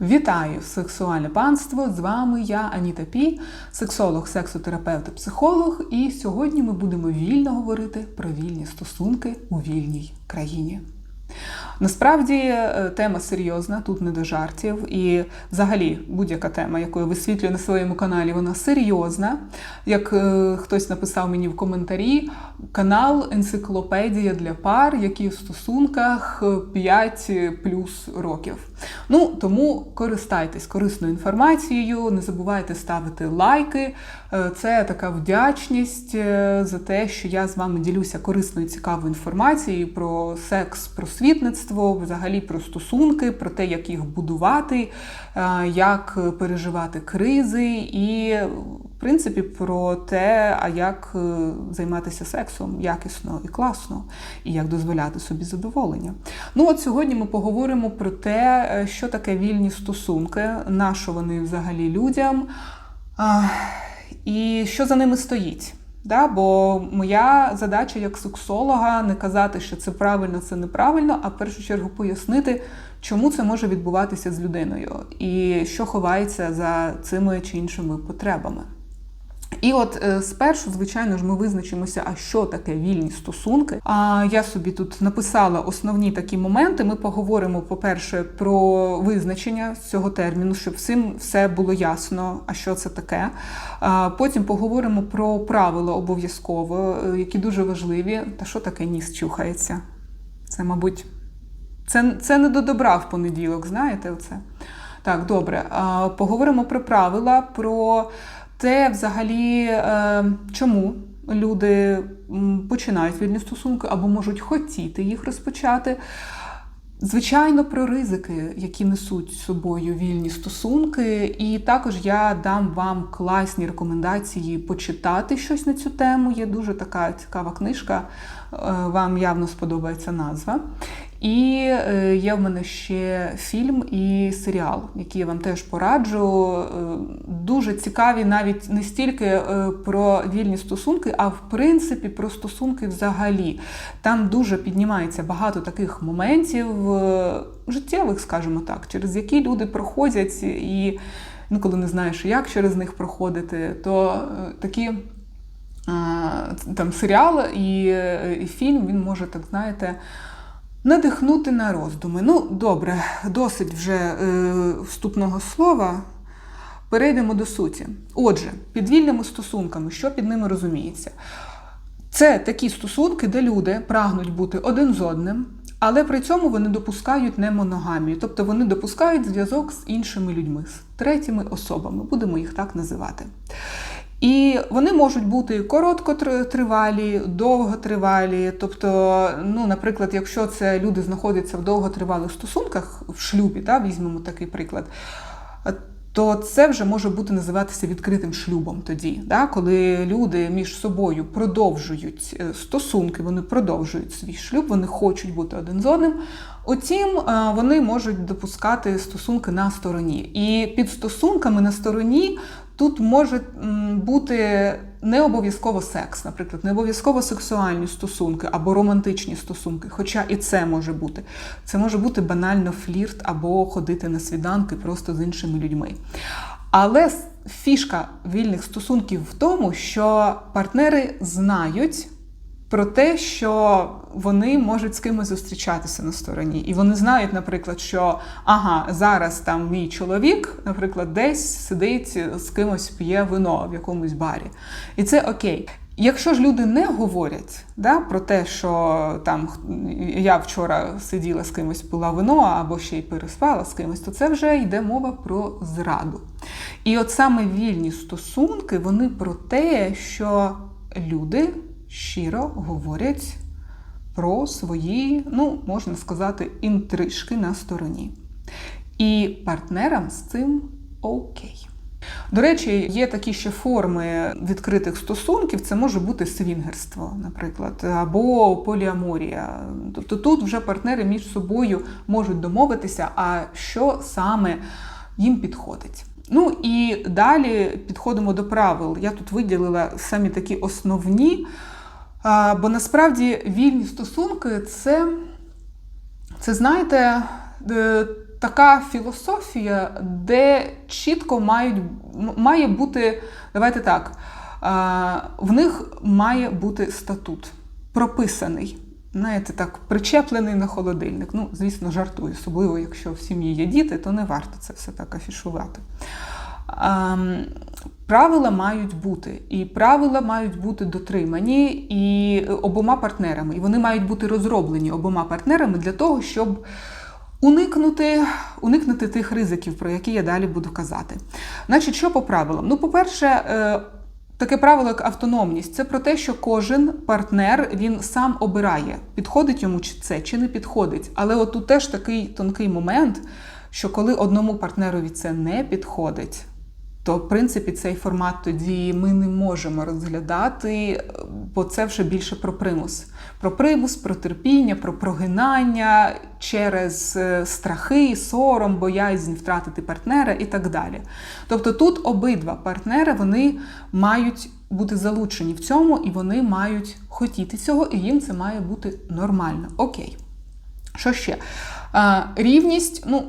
Вітаю сексуальне панство! З вами я Аніта Пі, сексолог, сексотерапевт психолог. І сьогодні ми будемо вільно говорити про вільні стосунки у вільній країні. Насправді е, тема серйозна, тут не до жартів. І взагалі будь-яка тема, яку я висвітлюю на своєму каналі, вона серйозна. Як е, хтось написав мені в коментарі, канал Енциклопедія для пар, які в стосунках 5 плюс років. Ну, тому користайтесь корисною інформацією, не забувайте ставити лайки. Е, Це така вдячність е, за те, що я з вами ділюся корисною цікавою інформацією про секс, просвітництво, взагалі про стосунки, про те, як їх будувати, е, як переживати кризи, і, в принципі, про те, а як е, займатися сексом якісно і класно, і як дозволяти собі задоволення. Ну от сьогодні ми поговоримо про те, е, що таке вільні стосунки, на що вони взагалі людям. І що за ними стоїть? Да? Бо моя задача як сексолога не казати, що це правильно, це неправильно, а в першу чергу пояснити, чому це може відбуватися з людиною і що ховається за цими чи іншими потребами. І от е, спершу, звичайно ж, ми визначимося, а що таке вільні стосунки. А я собі тут написала основні такі моменти. Ми поговоримо, по-перше, про визначення цього терміну, щоб всім все було ясно, а що це таке. Потім поговоримо про правила обов'язково, е, які дуже важливі. Та що таке ніс чухається? Це, мабуть, це, це не до добра в понеділок, знаєте, оце. Так, добре. Поговоримо про правила, про те, взагалі, е, чому люди починають вільні стосунки або можуть хотіти їх розпочати. Звичайно, про ризики, які несуть з собою вільні стосунки, і також я дам вам класні рекомендації почитати щось на цю тему. Є дуже така цікава книжка, е, вам явно сподобається назва. І е, є в мене ще фільм і серіал, які я вам теж пораджу. Е, Дуже цікаві навіть не стільки е, про вільні стосунки, а в принципі про стосунки взагалі. Там дуже піднімається багато таких моментів життєвих, скажімо так, через які люди проходять, і ну, коли не знаєш, як через них проходити, то такі. Там серіал і, і фільм він може, так знаєте, надихнути на роздуми. Ну, добре, досить вже е, вступного слова. Перейдемо до суті. Отже, під вільними стосунками, що під ними розуміється? Це такі стосунки, де люди прагнуть бути один з одним, але при цьому вони допускають не моногамію, тобто вони допускають зв'язок з іншими людьми, з третіми особами, будемо їх так називати. І вони можуть бути короткотривалі, довготривалі. Тобто, ну, наприклад, якщо це люди знаходяться в довготривалих стосунках в шлюбі, та, візьмемо такий приклад, то це вже може бути називатися відкритим шлюбом тоді, да? коли люди між собою продовжують е, стосунки, вони продовжують свій шлюб, вони хочуть бути один з одним. Утім, е, вони можуть допускати стосунки на стороні. І під стосунками на стороні тут може бути не обов'язково секс, наприклад, не обов'язково сексуальні стосунки або романтичні стосунки, хоча і це може бути. Це може бути банально флірт або ходити на свіданки просто з іншими людьми. Але фішка вільних стосунків в тому, що партнери знають про те, що вони можуть з кимось зустрічатися на стороні. І вони знають, наприклад, що ага, зараз там мій чоловік, наприклад, десь сидить з кимось п'є вино в якомусь барі. І це окей. Якщо ж люди не говорять да, про те, що там я вчора сиділа з кимось, пила вино або ще й переспала з кимось, то це вже йде мова про зраду. І от саме вільні стосунки, вони про те, що люди щиро говорять про свої, ну, можна сказати, інтрижки на стороні. І партнерам з цим окей. До речі, є такі ще форми відкритих стосунків. Це може бути свінгерство, наприклад, або поліаморія. Тобто тут вже партнери між собою можуть домовитися, а що саме їм підходить. Ну і далі підходимо до правил. Я тут виділила самі такі основні, а, бо насправді вільні стосунки це, це знаєте, е, така філософія, де чітко мають, має бути, давайте так, в них має бути статут прописаний. Знаєте, так, причеплений на холодильник. Ну, звісно, жартую, особливо, якщо в сім'ї є діти, то не варто це все так афішувати. Правила мають бути, і правила мають бути дотримані і обома партнерами. І вони мають бути розроблені обома партнерами для того, щоб уникнути уникнути тих ризиків, про які я далі буду казати. Значить, що по правилам? Ну, по-перше, е, таке правило, як автономність, це про те, що кожен партнер він сам обирає, підходить йому чи це, чи не підходить. Але от тут теж такий тонкий момент, що коли одному партнерові це не підходить то в принципі цей формат тоді ми не можемо розглядати, бо це вже більше про примус. Про примус, про терпіння, про прогинання через е, страхи, сором, боязнь втратити партнера і так далі. Тобто тут обидва партнери вони мають бути залучені в цьому, і вони мають хотіти цього, і їм це має бути нормально. Окей. Що ще? Рівність, ну,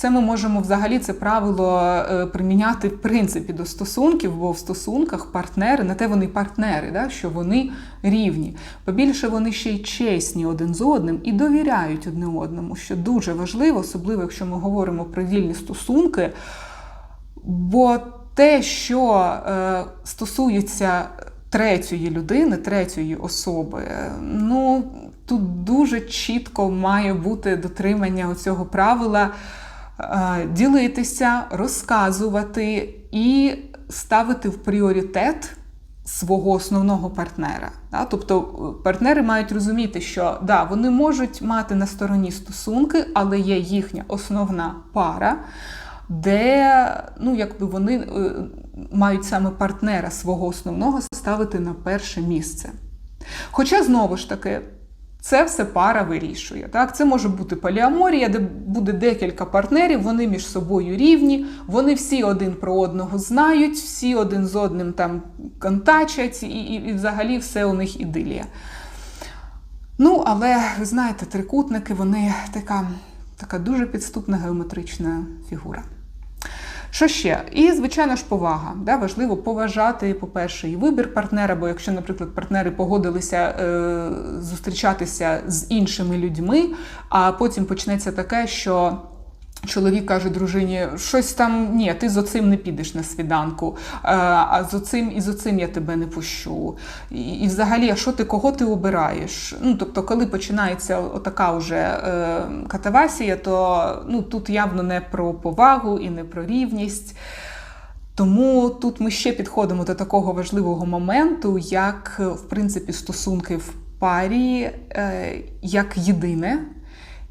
це ми можемо взагалі це правило е, приміняти в принципі до стосунків, бо в стосунках партнери, на те вони партнери, да, що вони рівні. Побільше вони ще й чесні один з одним і довіряють одне одному, що дуже важливо, особливо якщо ми говоримо про вільні стосунки. Бо те, що е, стосується третьої людини, третьої особи, ну тут дуже чітко має бути дотримання цього правила. Е, ділитися, розказувати і ставити в пріоритет свого основного партнера. Тобто е, партнери мають розуміти, що да, вони можуть мати на стороні стосунки, але є їхня основна пара, де ну, якби вони е, мають саме партнера свого основного ставити на перше місце. Хоча, знову ж таки, це все пара вирішує. Так? Це може бути поліаморія, де буде декілька партнерів, вони між собою рівні, вони всі один про одного знають, всі один з одним там контачать, і, і, і взагалі все у них ідилія. Ну, але ви знаєте, трикутники вони така, така дуже підступна геометрична фігура. Що ще? І, звичайно ж, повага. Да? Важливо поважати, по-перше, і вибір партнера, бо якщо, наприклад, партнери погодилися е, зустрічатися з іншими людьми, а потім почнеться таке, що. Чоловік каже дружині, щось там ні, ти з оцим не підеш на свіданку, а з оцим і з оцим я тебе не пущу. І, і взагалі, а що ти кого ти обираєш? Ну, Тобто, коли починається отака вже е, катавасія, то ну, тут явно не про повагу і не про рівність. Тому тут ми ще підходимо до такого важливого моменту, як в принципі стосунки в парі, е, як єдине,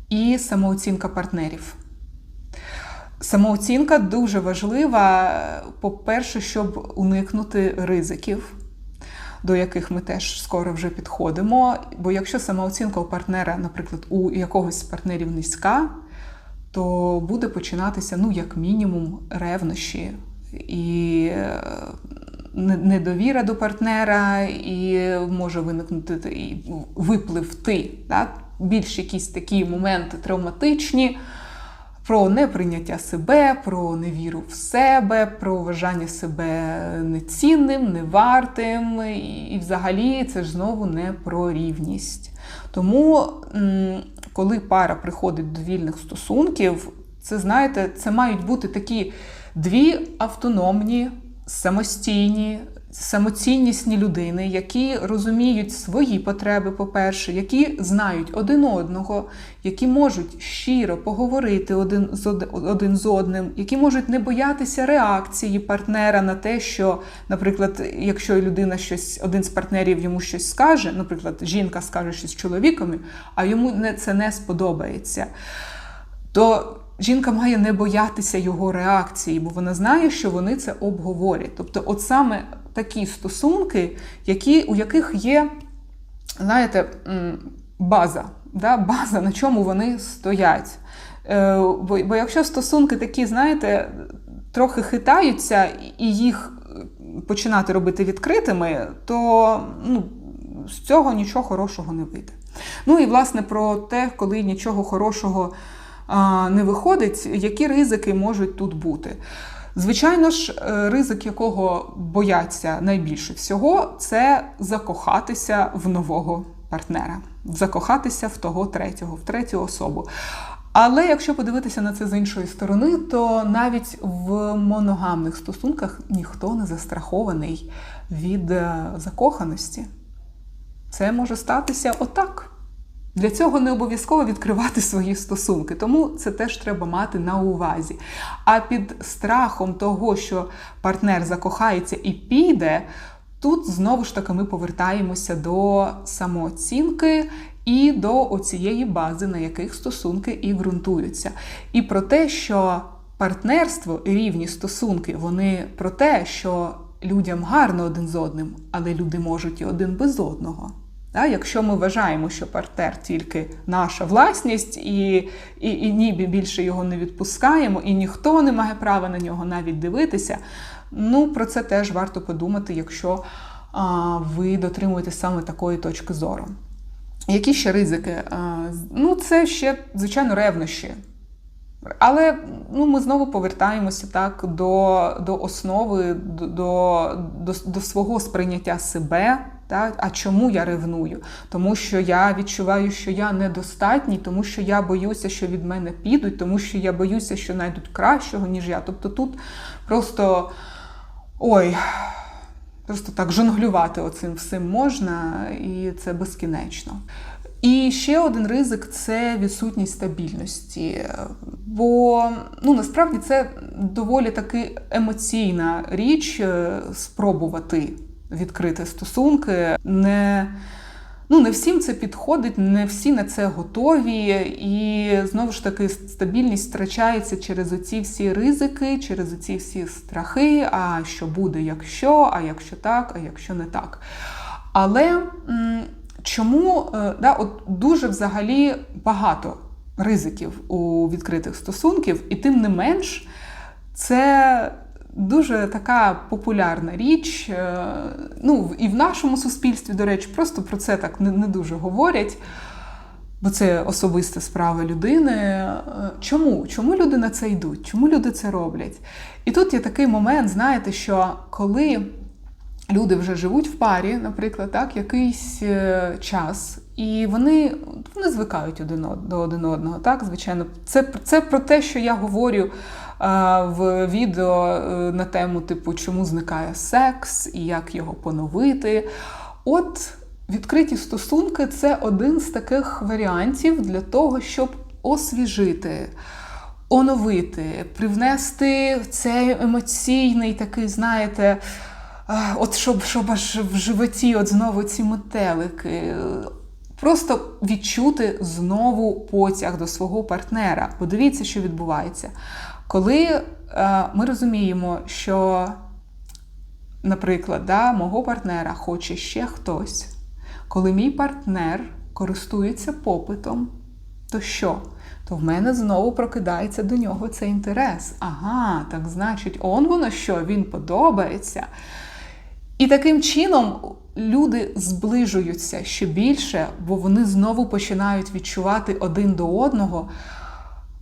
і самооцінка партнерів. Самооцінка дуже важлива, по-перше, щоб уникнути ризиків, до яких ми теж скоро вже підходимо. Бо якщо самооцінка у партнера, наприклад, у якогось з партнерів низька, то буде починатися, ну, як мінімум, ревнощі і е, недовіра до партнера, і може виникнути і виплив ти. Да? Більш якісь такі моменти травматичні про неприйняття себе, про невіру в себе, про вважання себе нецінним, невартим. І взагалі це ж знову не про рівність. Тому, коли пара приходить до вільних стосунків, це знаєте, це мають бути такі дві автономні, самостійні, самоціннісні людини, які розуміють свої потреби, по-перше, які знають один одного, які можуть щиро поговорити один з один з одним, які можуть не боятися реакції партнера на те, що, наприклад, якщо людина щось, один з партнерів йому щось скаже, наприклад, жінка скаже щось чоловікові, а йому це не сподобається. То Жінка має не боятися його реакції, бо вона знає, що вони це обговорять. Тобто, от саме такі стосунки, які, у яких є, знаєте, база, да, база, на чому вони стоять. Е, бо, бо якщо стосунки такі, знаєте, трохи хитаються і їх починати робити відкритими, то ну, з цього нічого хорошого не вийде. Ну і власне про те, коли нічого хорошого а, не виходить, які ризики можуть тут бути? Звичайно ж, е, ризик, якого бояться найбільше всього, це закохатися в нового партнера, закохатися в того третього, в третю особу. Але якщо подивитися на це з іншої сторони, то навіть в моногамних стосунках ніхто не застрахований від е, закоханості. Це може статися отак. Для цього не обов'язково відкривати свої стосунки, тому це теж треба мати на увазі. А під страхом того, що партнер закохається і піде, тут знову ж таки ми повертаємося до самооцінки і до оцієї бази, на яких стосунки і ґрунтуються. І про те, що партнерство і рівні стосунки, вони про те, що людям гарно один з одним, але люди можуть і один без одного. Да? Якщо ми вважаємо, що партнер тільки наша власність, і, і, і ніби більше його не відпускаємо, і ніхто не має права на нього навіть дивитися, ну про це теж варто подумати, якщо а, ви дотримуєте саме такої точки зору. Які ще ризики? Ну, це ще, звичайно, ревнощі. Але ну, ми знову повертаємося так до до основи, до, до, до свого сприйняття себе. Так? А чому я ревную? Тому що я відчуваю, що я недостатній, тому що я боюся, що від мене підуть, тому що я боюся, що знайдуть кращого, ніж я. Тобто тут просто ой, просто так жонглювати оцим всім можна, і це безкінечно. І ще один ризик це відсутність стабільності. Бо ну, насправді це доволі таки емоційна річ е, спробувати відкрити стосунки. Не Ну, не всім це підходить, не всі на це готові, і знову ж таки стабільність втрачається через оці всі ризики, через оці всі страхи. А що буде, якщо, а якщо так, а якщо не так. Але чому е, да, от дуже взагалі багато ризиків у відкритих стосунків, і тим не менш, це дуже така популярна річ. Е, ну, І в нашому суспільстві, до речі, просто про це так не, дуже говорять. Бо це особиста справа людини. Е, чому? Чому люди на це йдуть? Чому люди це роблять? І тут є такий момент, знаєте, що коли люди вже живуть в парі, наприклад, так, якийсь е, час, і вони вони звикають один до один одного. Так, звичайно, це це про те, що я говорю в відео е, на тему, типу, чому зникає секс і як його поновити. От відкриті стосунки це один з таких варіантів для того, щоб освіжити. Оновити, привнести цей емоційний такий, знаєте, от щоб щоб аж в животі от знову ці метелики. Просто відчути знову потяг до свого партнера. Подивіться, що відбувається. Коли е, ми розуміємо, що, наприклад, да, мого партнера хоче ще хтось, коли мій партнер користується попитом, то що? То в мене знову прокидається до нього цей інтерес. Ага, так значить, он воно що, він подобається. І таким чином люди зближуються ще більше, бо вони знову починають відчувати один до одного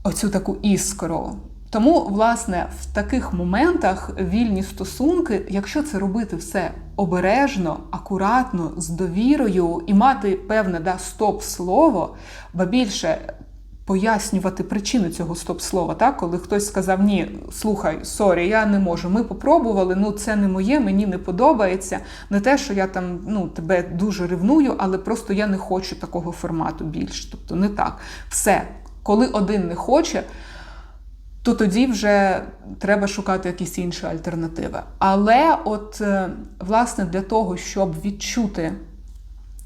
оцю таку іскру. Тому, власне, в таких моментах вільні стосунки, якщо це робити все обережно, акуратно, з довірою і мати певне да, стоп-слово, ба більше пояснювати причину цього стоп-слова, так? коли хтось сказав, ні, слухай, сорі, я не можу. Ми попробували, ну це не моє, мені не подобається. Не те, що я там ну, тебе дуже ревную, але просто я не хочу такого формату більш. Тобто не так. Все, коли один не хоче то тоді вже треба шукати якісь інші альтернативи. Але, от, е, власне, для того, щоб відчути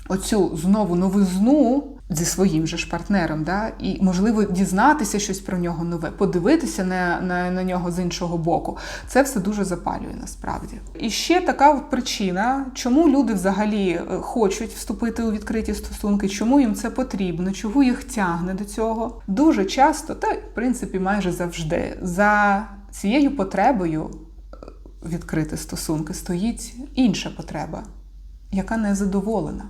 оцю знову новизну зі своїм же ж партнером, да, і, можливо, дізнатися щось про нього нове, подивитися на, на, на нього з іншого боку, це все дуже запалює насправді. І ще така от причина, чому люди взагалі е, хочуть вступити у відкриті стосунки, чому їм це потрібно, чого їх тягне до цього. Дуже часто, та в принципі майже завжди, за цією потребою е, відкрити стосунки стоїть інша потреба, яка не задоволена.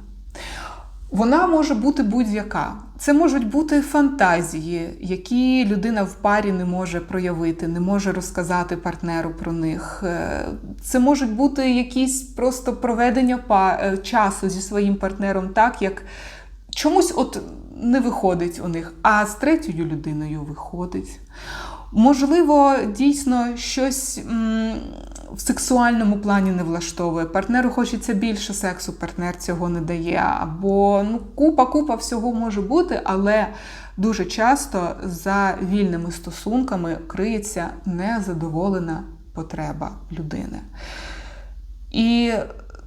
Вона може бути будь-яка. Це можуть бути фантазії, які людина в парі не може проявити, не може розказати партнеру про них. Е, Це можуть бути якісь просто проведення е, часу зі своїм партнером, так як чомусь от не виходить у них, а з третьою людиною виходить. Можливо, дійсно щось в сексуальному плані не влаштовує. Партнеру хочеться більше сексу, партнер цього не дає. Або ну, купа-купа всього може бути, але дуже часто за вільними стосунками криється незадоволена потреба людини. І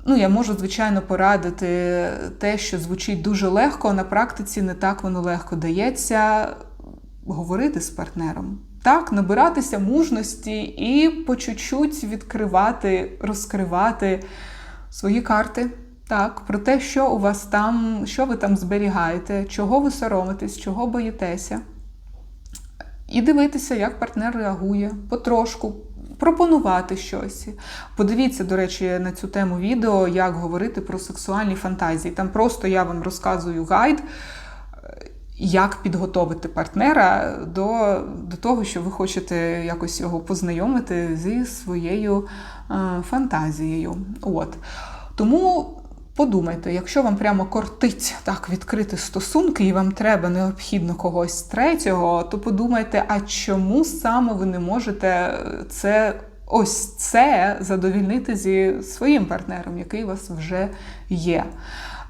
ну, я можу, звичайно, порадити те, що звучить дуже легко, а на практиці не так воно легко дається говорити з партнером. Так, набиратися мужності і по чуть-чуть відкривати, розкривати свої карти. Так, про те, що у вас там, що ви там зберігаєте, чого ви соромитесь, чого боїтеся. І дивитися, як партнер реагує потрошку, пропонувати щось. Подивіться, до речі, на цю тему відео, як говорити про сексуальні фантазії. Там просто я вам розказую гайд, як підготовити партнера до, до того, що ви хочете якось його познайомити зі своєю е, фантазією. От. Тому. Подумайте, якщо вам прямо кортить так відкрити стосунки, і вам треба необхідно когось третього, то подумайте, а чому саме ви не можете це ось це задовільнити зі своїм партнером, який у вас вже є.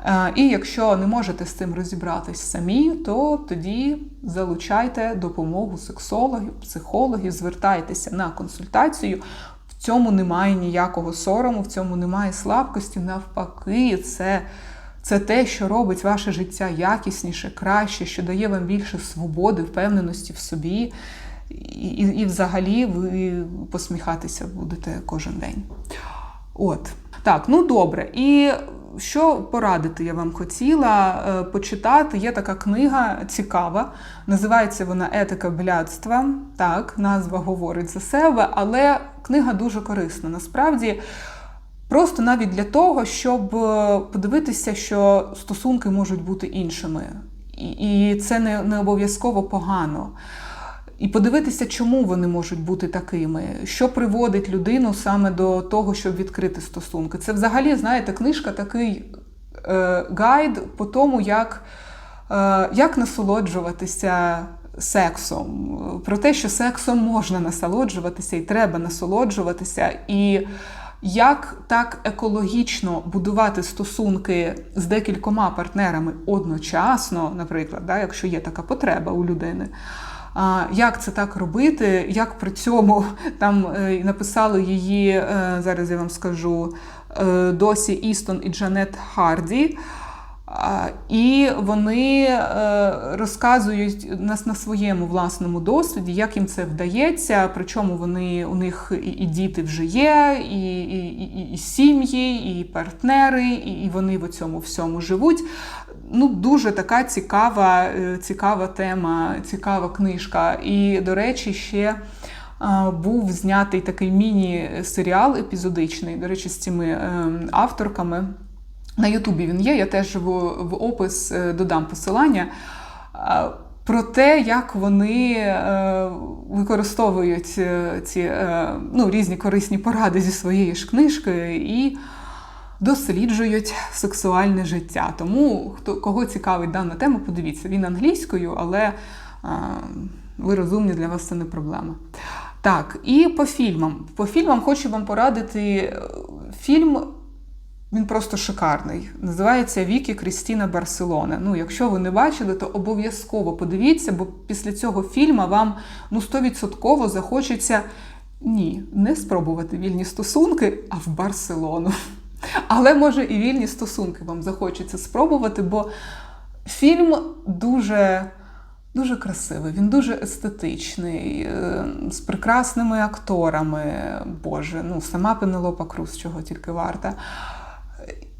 Е, І якщо не можете з цим розібратись самі, то тоді залучайте допомогу сексологів, психологів, звертайтеся на консультацію. В цьому немає ніякого сорому, в цьому немає слабкості. Навпаки, це, це те, що робить ваше життя якісніше, краще, що дає вам більше свободи, впевненості в собі. І, і, і взагалі ви посміхатися будете кожен день. От. Так, ну добре. І що порадити я вам хотіла е, почитати? Є така книга цікава, називається вона Етика блядства. Так, назва говорить за себе, але книга дуже корисна. Насправді, просто навіть для того, щоб е, подивитися, що стосунки можуть бути іншими. І, це не, не обов'язково погано. І подивитися, чому вони можуть бути такими, що приводить людину саме до того, щоб відкрити стосунки. Це взагалі, знаєте, книжка такий е, гайд по тому, як, е, як насолоджуватися сексом, про те, що сексом можна насолоджуватися і треба насолоджуватися. І як так екологічно будувати стосунки з декількома партнерами одночасно, наприклад, да, якщо є така потреба у людини. Як це так робити? Як при цьому там е, написали її, е, зараз я вам скажу, е, Досі Істон і Джанет Харді. І вони розказують нас на своєму власному досвіді, як їм це вдається, причому вони у них і, діти вже є, і і, і, і сім'ї, і партнери, і вони в цьому всьому живуть. Ну, Дуже така цікава, е, цікава тема, цікава книжка. І, до речі, ще е, був знятий такий міні-серіал епізодичний, до речі, з цими е, авторками. На Ютубі він є, я теж в, опис додам посилання. Про те, як вони використовують ці ну, різні корисні поради зі своєї ж книжки і досліджують сексуальне життя. Тому, хто кого цікавить дана тема, подивіться, він англійською, але а, ви розумні, для вас це не проблема. Так, і по фільмам. По фільмам хочу вам порадити фільм. Він просто шикарний. Називається Вікі Крістіна Барселона. Ну, якщо ви не бачили, то обов'язково подивіться, бо після цього фільму вам ну, 100% захочеться ні, не спробувати вільні стосунки, а в Барселону. Але може і вільні стосунки вам захочеться спробувати, бо фільм дуже дуже красивий, він дуже естетичний, з прекрасними акторами. Боже, ну сама Пенелопа Круз, чого тільки варта.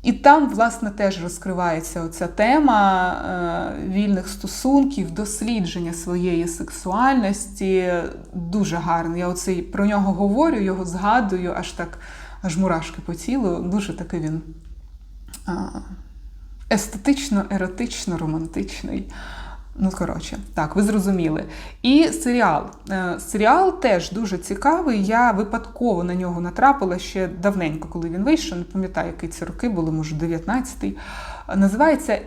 І там, власне, теж розкривається оця тема е, вільних стосунків, дослідження своєї сексуальності. Дуже гарно. Я оцей про нього говорю, його згадую, аж так аж мурашки по тілу. Дуже такий він естетично, еротично, романтичний. Ну, коротше, так, ви зрозуміли. І серіал. Е, Серіал теж дуже цікавий. Я випадково на нього натрапила ще давненько, коли він вийшов. Не пам'ятаю, які ці роки були, може, 19-й. Називається.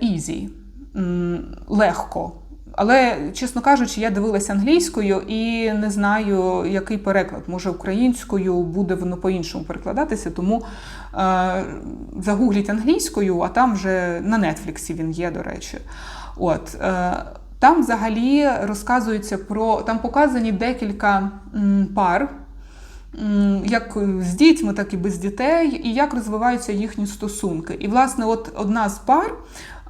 М, Легко. Але, чесно кажучи, я дивилася англійською і не знаю, який переклад. Може, українською буде воно по-іншому перекладатися, тому е, загугліть англійською, а там вже на Нетфліксі він є, до речі. От, е, там взагалі розказується про там показані декілька м, пар. Як з дітьми, так і без дітей, і як розвиваються їхні стосунки. І, власне, от одна з пар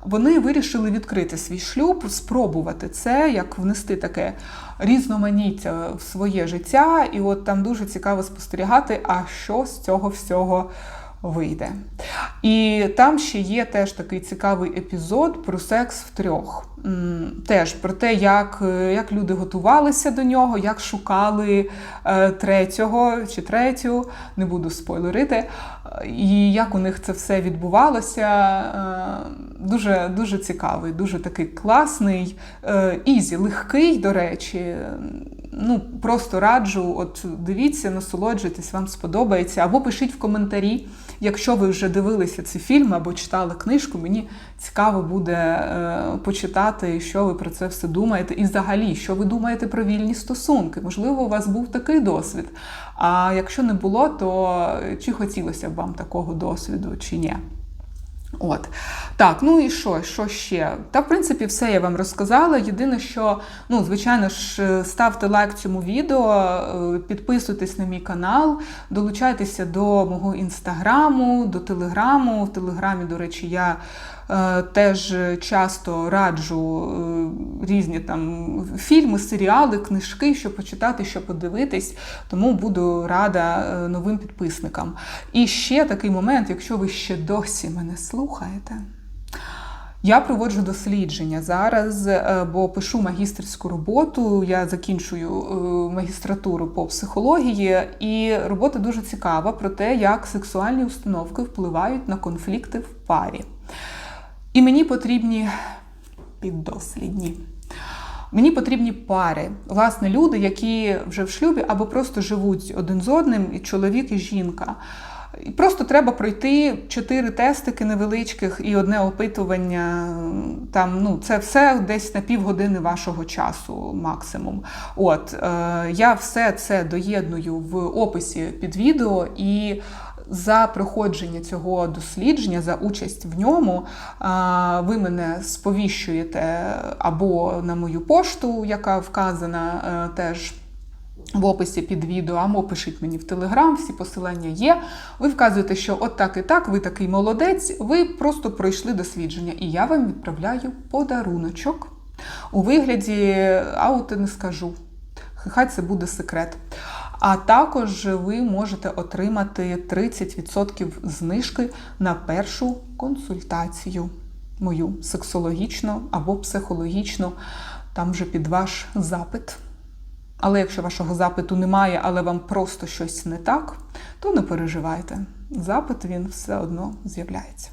вони вирішили відкрити свій шлюб, спробувати це, як внести таке різноманіття в своє життя. І от там дуже цікаво спостерігати, а що з цього всього вийде. І там ще є теж такий цікавий епізод про секс втрьох. М, Теж про те, як, е, як люди готувалися до нього, як шукали е, третього чи третю, не буду спойлерити, і як у них це все відбувалося. Е, Дуже, дуже цікавий, дуже такий класний, ізі, легкий, до речі. Ну, просто раджу, от дивіться, насолоджуйтесь, вам сподобається. Або пишіть в коментарі, якщо ви вже дивилися ці фільми або читали книжку. Мені цікаво буде е, почитати, що ви про це все думаєте. І взагалі, що ви думаєте про вільні стосунки. Можливо, у вас був такий досвід. А якщо не було, то чи хотілося б вам такого досвіду, чи ні? От так, ну і що? Що ще? Та в принципі все я вам розказала. Єдине, що ну, звичайно ж, ставте лайк цьому відео, е, підписуйтесь на мій канал, долучайтеся до мого інстаграму, до телеграму. В телеграмі, до речі, я е, теж часто раджу е, різні там фільми, серіали, книжки, що почитати, що подивитись. Тому буду рада е, новим підписникам. І ще такий момент, якщо ви ще досі мене слухаєте. Я проводжу дослідження зараз, е, бо пишу магістерську роботу. Я закінчую е, магістратуру по психології, і робота дуже цікава про те, як сексуальні установки впливають на конфлікти в парі. І мені потрібні піддослідні. Мені потрібні пари, власне, люди, які вже в шлюбі або просто живуть один з одним, і чоловік і жінка. І Просто треба пройти чотири тестики невеличких і одне опитування. Там ну це все десь на півгодини вашого часу, максимум. От е, я все це доєдную в описі під відео і. За проходження цього дослідження, за участь в ньому, ви мене сповіщуєте або на мою пошту, яка вказана е, теж в описі під відео, або пишіть мені в Телеграм, всі посилання є. Ви вказуєте, що от так і так, ви такий молодець, ви просто пройшли дослідження, і я вам відправляю подаруночок у вигляді, а от і не скажу. Хай це буде секрет. А також ви можете отримати 30% знижки на першу консультацію, мою сексологічну або психологічну, там вже під ваш запит. Але якщо вашого запиту немає, але вам просто щось не так, то не переживайте. Запит він все одно з'являється.